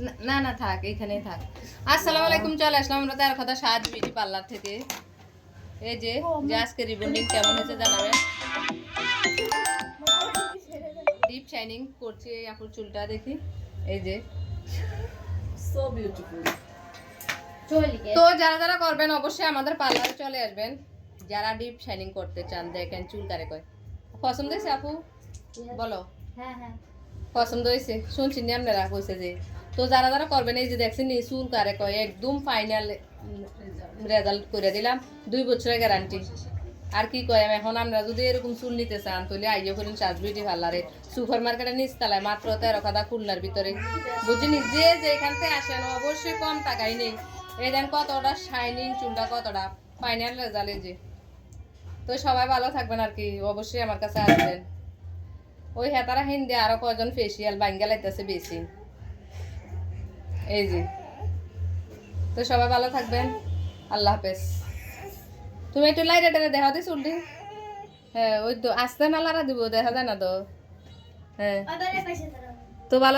না- না থাক এইখানেই থাক। আসসালামু আলাইকুম চলে আসলাম আমরা তার কথা সাজ বিউটি পার্লার থেকে। এই যে যে আজকে রিবন্ডিং কেমন হয়েছে জানাবেন? ডিপ শাইনিং করছে এই আপুর চুলটা দেখি। এই যে। So beautiful. তো যারা যারা করবেন অবশ্যই আমাদের পার্লারে চলে আসবেন। যারা ডিপ শাইনিং করতে চান দেখেন চুল কারে কয়। পছন্দ হয়েছে আপু? বলো। হ্যাঁ হ্যাঁ। পছন্দ হয়েছে? শুনছি নি আপনারা কইছে যে তো যারা যারা করবেন, এই যে দেখছেন নি চুল কারে কয়, একদম ফাইনাল রেজাল্ট করে দিলাম। দুই বছরের গ্যারান্টি আর কি কয় এখন আমরা যদি এরকম চুল নিতে চান, তাহলে আইও করেন চার্জ বিউটি পার্লারে সুপার মার্কেটের নিচতলায় মাত্র তেরো কাদা খুলনার ভিতরে। বুঝিনি যে যেখান থেকে আসেন, অবশ্যই কম টাকাই নেই। এই দেন কতটা শাইনিং চুলটা, কতটা ফাইনাল রেজাল্ট এই যে। তো সবাই ভালো থাকবেন আর কি, অবশ্যই আমার কাছে আসবেন। ওই হেতারা হিন্দি আরও কয়জন ফেসিয়াল বাঙ্গা লাইতেছে বেশি। এই যে। তো সবাই ভালো থাকবেন। আল্লাহ হাফেজ। তুমি একটু লাইটে টেনে দেখা দিস উল্টি? হ্যাঁ ওই তো আসতে না লারা দিব দেখা যায় না তো। হ্যাঁ। তো ভালো